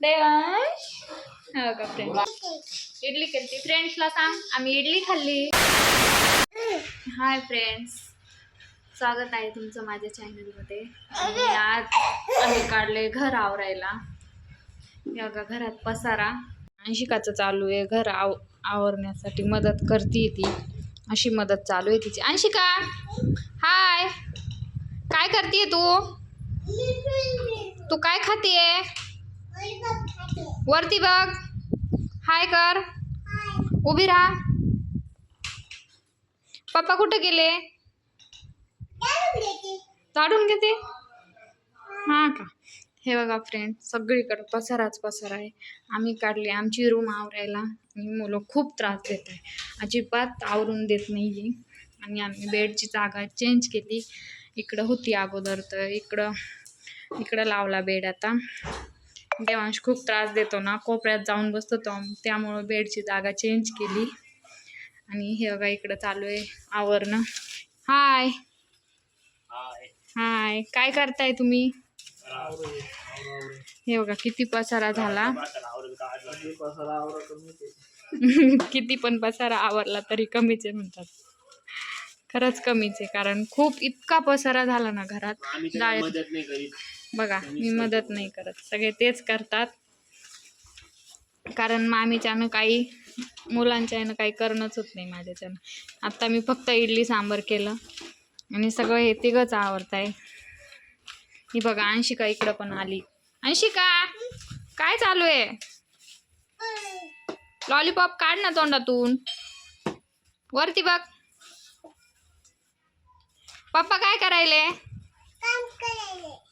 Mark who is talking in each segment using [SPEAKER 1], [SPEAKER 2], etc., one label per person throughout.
[SPEAKER 1] देवांश हो का फ्रेंड इडली केली फ्रेंड्सला सांग आम्ही इडली खाल्ली. Hi friends. स्वागत आहे तुमचं माझ्या चॅनलमध्ये. आणि आज आम्ही काढले घर आवरायला. या बघा घरात पसारा. अंशिकाचं चालू आहे. घर आव आवरण्यासाठी मदत करते ती. अशी मदत चालू आहे तिची. अंशिका! हाय! काय करते तू? तू काय खाते वरती बघ. हाय कर. उभी राहा. पप्पा कुठं गेले? काढून घेते. हां का? हे बघा फ्रेंड सगळीकडं पसाराच पसर आहे. आम्ही काढले आमची रूम आवरायला. आणि मुलं खूप त्रास देत आहे. अजिबात आवरून देत नाही आहे आणि आम्ही बेडची जागा चेंज केली. इकडं होती अगोदर तर इकडं इकडं लावला बेड आता. देवांश खूप त्रास देतो ना. कोपऱ्यात जाऊन बसतो तो त्यामुळं बेडची जागा चेंज केली. आणि हे बघा इकडं चालू आहे आवरणं. हाय हाय काय करताय तुम्ही? हे बघा किती पसारा झाला? किती पण पसारा आवरला तरी कमीच आहे म्हणतात. खरंच कमीच आहे कारण खूप इतका पसारा झाला ना घरात. जाळे
[SPEAKER 2] मदत नाही करीत.
[SPEAKER 1] बघा मी मदत नाही करत. सगळे तेच करतात. कारण मामीच्यानं काही मुलांच्यानं काही करणंच होत नाही माझ्याच्यानं. आत्ता मी फक्त इडली सांबर केलं. आणि सगळं हे तिघंच आवडत आहे ही बघा अंशिका इकडं पण आली. अंशिका काय चालू आहे? लॉलीपॉप काढ ना तोंडातून. वरती बघ. पप्पा काय करायले?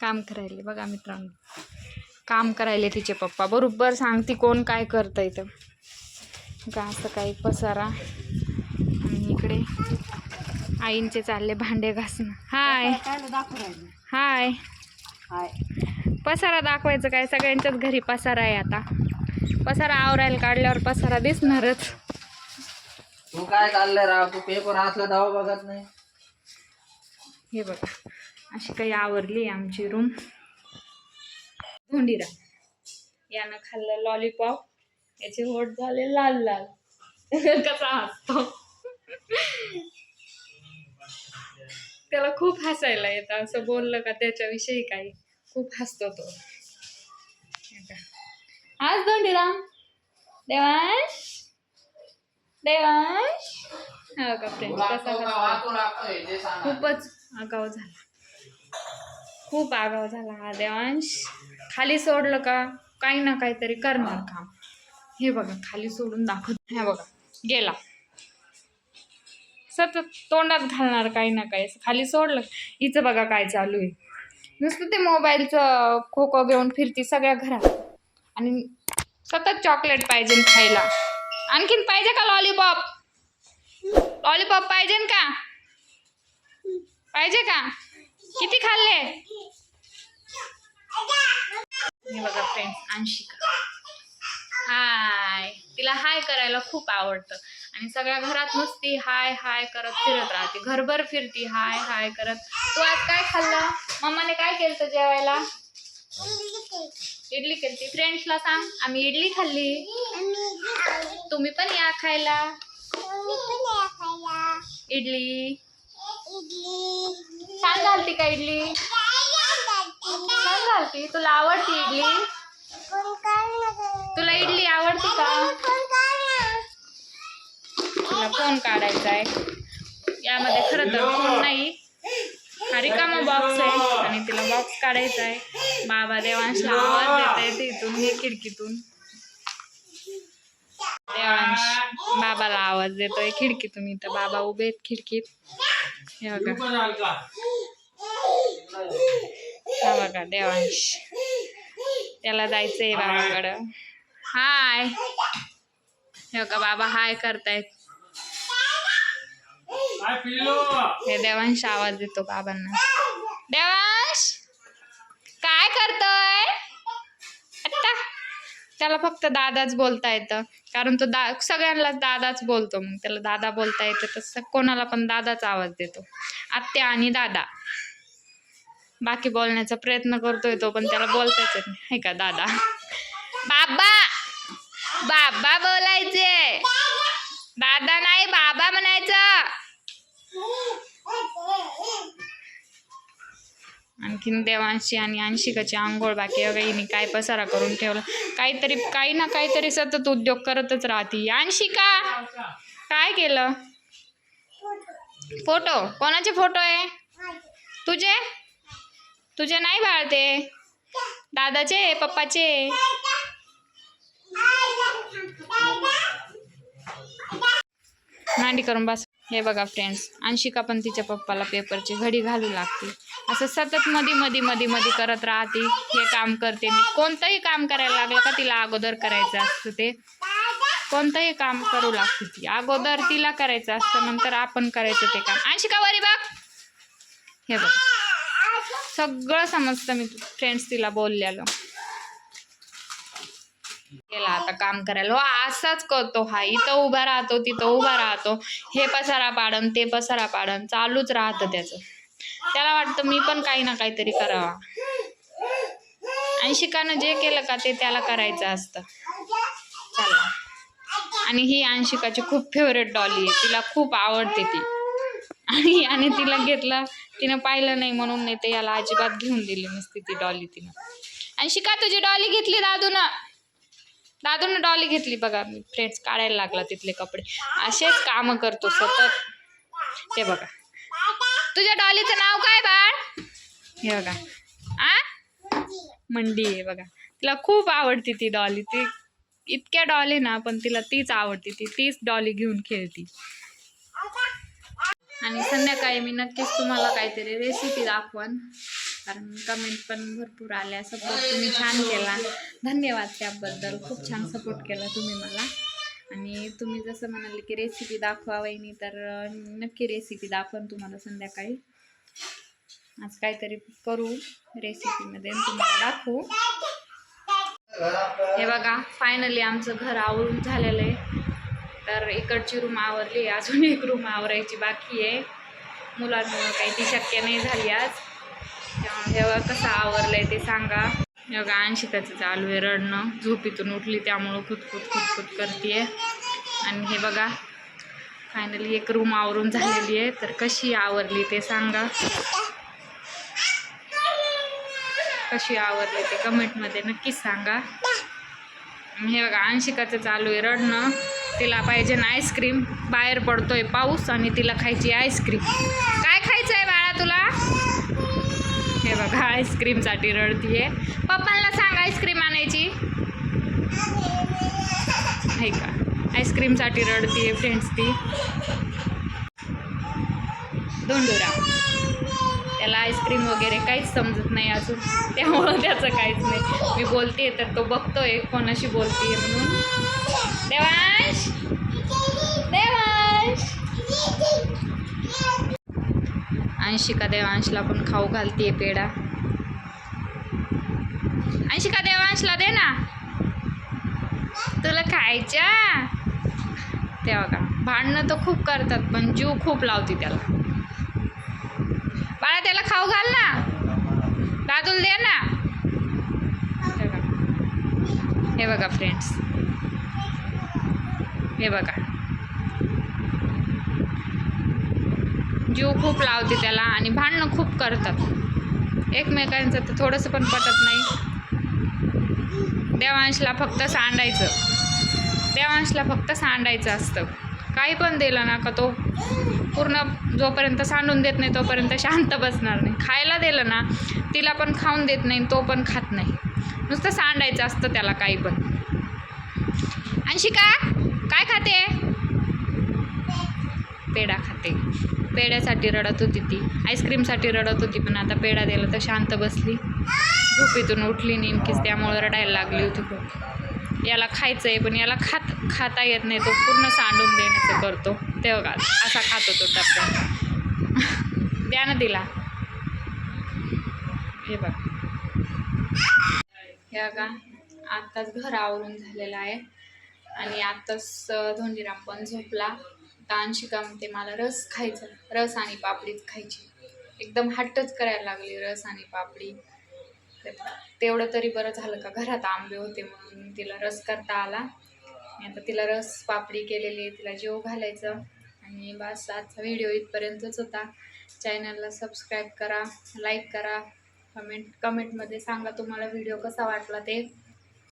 [SPEAKER 1] काम करायले बघा मित्रांनो. काम करायले तिचे पप्पा. बरोबर सांगते कोण काय करतं इथं का असं काही पसारा. आणि इकडे आईंचे चालले भांडे घासणं. हाय. हाय. पसारा दाखवायचं काय? सगळ्यांच्याच घरी पसारा आहे आता. पसारा आवरायला काढल्यावर पसारा दिसणारच.
[SPEAKER 2] तू काय चाललंय राव? तू पेपर असला धाव बघत नाही.
[SPEAKER 1] हे बघा. अशी काही आवरली आमची रूम धोंडीरा. यानं खाल्लं लॉलीपॉप याचे होट झाले लाल लाल. कसा हसतो. त्याला खूप हसायला येतं. असं बोललं का त्याच्याविषयी काही. खूप हसतो तो. आज धोंडीराम देवांश. देवांश. हो का फ्रेंड कसा? खूपच आगाव झाला. खूप आगाव झाला हा देवांश. खाली सोडलं का काही ना काहीतरी करणार काम. हे बघा खाली सोडून दाखवत हे बघा. गेला. सतत तोंडात घालणार काही ना काही. खाली सोडलं हिचं बघा काय चालू आहे. नुसतं ते मोबाईलचं खो खो घेऊन फिरती सगळ्या घरात. आणि सतत चॉकलेट पाहिजे खायला. आणखीन पाहिजे का लॉलीपॉप? लॉलीपॉप पाहिजे का? पाहिजे का? किती खाल्ले? हे बघा फ्रेंड्स अंशिका. हाय. तिला हाय करायला खूप आवडतं. आणि सगळ्या घरात नुसती हाय हाय करत फिरत राहते. घरभर फिरती हाय हाय करत. तू आज काय खाल्लं? मम्माने काय केलं जेवायला? इडली केली फ्रेंड्सला सांग आम्ही इडली खाल्ली. तुम्ही पण या खायला. इडली. छान झालती का इडली? छान झालती तुला आवडती इडली? तुला इडली आवडती का? तुला फोन काढायचा आहे. यामध्ये खरं तर फोन नाही. हा रिकामा बॉक्स आहे आणि तिला बॉक्स काढायचा आहे. बाबा देवांशला आवाज देत आहे तिथून हे खिडकीतून. देवांश बाबाला आवाज देतोय खिडकीतून. इथं बाबा उभे आहेत खिडकीत. हे बघा. हा बघा देवांश. त्याला जायचंय बाबाकडं हाय. हे बघा बाबा हाय करतायत. हे देवांश आवाज देतो बाबांना. देवांश काय करतोय? आत्ता. त्याला फक्त दादाच बोलता येतं कारण तो दा सगळ्यांनाच दादाच बोलतो मग. त्याला दादा बोलता येतं तसं कोणाला पण दादाच आवाज देतो. आत्या आणि दादा. बाकी बोलण्याचा प्रयत्न करतोय तो पण त्याला बोलताच येत नाही. का दादा? बाबा! बाबा बोलायचे दादा नाही बाबा म्हणायचं. आणखीन देवांशी आणि अंशिकाची आंघोळ बाकी वगैरे काय पसारा करून ठेवला. काहीतरी काही ना काहीतरी सतत उद्योग करतच राहते. अंशिका काय केलं? फोटो. कोणाचे फोटो आहे? तुझे? तुझे नाही बाळते? दादाचे पप्पाचे? मांडी करून बस. हे बघा फ्रेंड्स अंशिका पण तिच्या पप्पाला पेपरची घडी घालू लागते. असं सतत मधी मधी मधी मधी करत राहते. हे काम करते मी. कोणतंही काम करायला लागलं का तिला अगोदर करायचं असतं ते. कोणतंही काम करू लागते ती. अगोदर तिला करायचं असतं नंतर आपण करायचं ते काम. अंशिका वरी बघ. हे बघ. सगळं समजतं मी फ्रेंड्स तिला बोललेलं. गेला आता काम करायला. हो असाच करतो हा. इथं उभा राहतो तिथं उभा राहतो. हे पसारा पाडन ते पसारा पाडन चालूच राहतं त्याचं. त्याला वाटतं मी पण काही ना काहीतरी करावा. आणि शिकानं जे केलं का ते त्याला करायचं असतं. चला. आणि ही अंशिकाची खूप फेवरेट डॉली आहे. तिला खूप आवडते ती. आणि याने तिला घेतलं. तिनं पाहिलं नाही म्हणून नाही ते याला अजिबात घेऊन दिली नसती ती डॉली तिनं. अंशिका तुझी डॉली घेतली दादूनं? दादून डॉली घेतली बघा फ्रेंड्स काढायला लागला तिथले कपडे. असेच काम करतो सतत. ते बघा. तुझ्या डॉलीचं नाव काय बाळ? हे बघा. आ? मंडी आहे बघा. तिला खूप आवडती ती डॉली ती इतक्या डॉली ना पण तिला तीच आवडती. ती तीच डॉली घेऊन खेळती. आणि संध्याकाळी मी नक्कीच तुम्हाला काहीतरी रेसिपी दाखवन. कारण कमेंट पण भरपूर आल्या. सपोर्ट तुम्ही छान केला. धन्यवाद त्याबद्दल. खूप छान सपोर्ट केला तुम्ही मला. आणि तुम्ही जसं म्हणाले की रेसिपी दाखवा वहिनी तर नक्की रेसिपी दाखवून तुम्हाला संध्याकाळी. आज काहीतरी करू रेसिपीमध्ये तुम्हाला दाखवू. हे बघा फायनली आमचं घर आवरून झालेलं आहे. तर इकडची रूम आवरली अजून एक रूम आवरायची बाकी आहे. मुलांमुळं काही ती शक्य नाही झाली आज. तेव्हा हे बघा कसं आवरलं आहे ते सांगा. हे बघा अंशिकाचं चालू आहे रडणं. झोपीतून उठली त्यामुळं खुतखुत खुतखुत करते आणि हे बघा फायनली एक रूम आवरून झालेली आहे. तर कशी आवरली ते सांगा. कशी आवरली ते कमेंटमध्ये नक्कीच सांगा. हे बघा अंशिकाचं चालू आहे रडणं. तिला पाहिजे ना आईस्क्रीम बाहेर पडतोय पाऊस आणि तिला खायची आईस्क्रीम बघा आईस्क्रीमसाठी रडतीये पप्पांना सांग आईस्क्रीम आणायची. आहे का? आईस्क्रीमसाठी रडतीये फ्रेंड्स ती. दोंडोरा त्याला आईस्क्रीम वगैरे काहीच समजत नाही अजून. त्यामुळं त्याचं काहीच नाही. मी बोलते तर तो बघतोय कोणाशी बोलते म्हणून. देवांश देवांश! अंशिका देवांशला पण खाऊ घालतीये पेढा. अंशिका देवांशला दे ना. तुला खायच्या? ते बघा भांडणं तर खूप करतात पण जीव खूप लावते त्याला. बाळा त्याला खाऊ घाल ना. दादूल दे ना. हे बघा. फ्रेंड्स हे बघा. जीव खूप लावते त्याला आणि भांडणं खूप करतात. एकमेकांचं तर थोडंसं पण पटत नाही. देवांशला फक्त सांडायचं. देवांशला फक्त सांडायचं असतं. काही पण दिलं ना का तो पूर्ण जोपर्यंत सांडून देत नाही तोपर्यंत शांत बसणार नाही. खायला दिलं ना तिला पण खाऊन देत नाही तो पण खात नाही. नुसतं सांडायचं असतं त्याला काही पण. अंशिका काय खाते? पेढा खाते. पेढ्यासाठी रडत होती ती. आईस्क्रीमसाठी रडत होती पण आता पेढा दिला तर शांत बसली. झोपेतून उठली नेमकीच त्यामुळे रडायला लागली होती खूप. याला खायचं आहे पण याला खात खाता येत नाही तो पूर्ण सांडून देण्याचं करतो. तेव्हा असा खात होतो डब्यात. द्या ना तिला. हे बघ. हे का आत्ताच घर आवरून झालेलं आहे. आणि आत्ताच धोंडीराम पण झोपला. तानशिका म्हणते मला रस खायचा रस आणि पापडीच खायची. एकदम हट्टच करायला लागली रस आणि पापडी. तर तेवढं तरी बरं झालं का? घरात आंबे होते म्हणून तिला रस करता आला. आणि आता तिला रस पापडी केलेली आहे तिला जेव घालायचं. आणि बस आजचा व्हिडिओ इथपर्यंतच होता. चॅनलला सबस्क्राईब करा लाईक करा. कमेंट कमेंटमध्ये सांगा तुम्हाला व्हिडिओ कसा वाटला ते.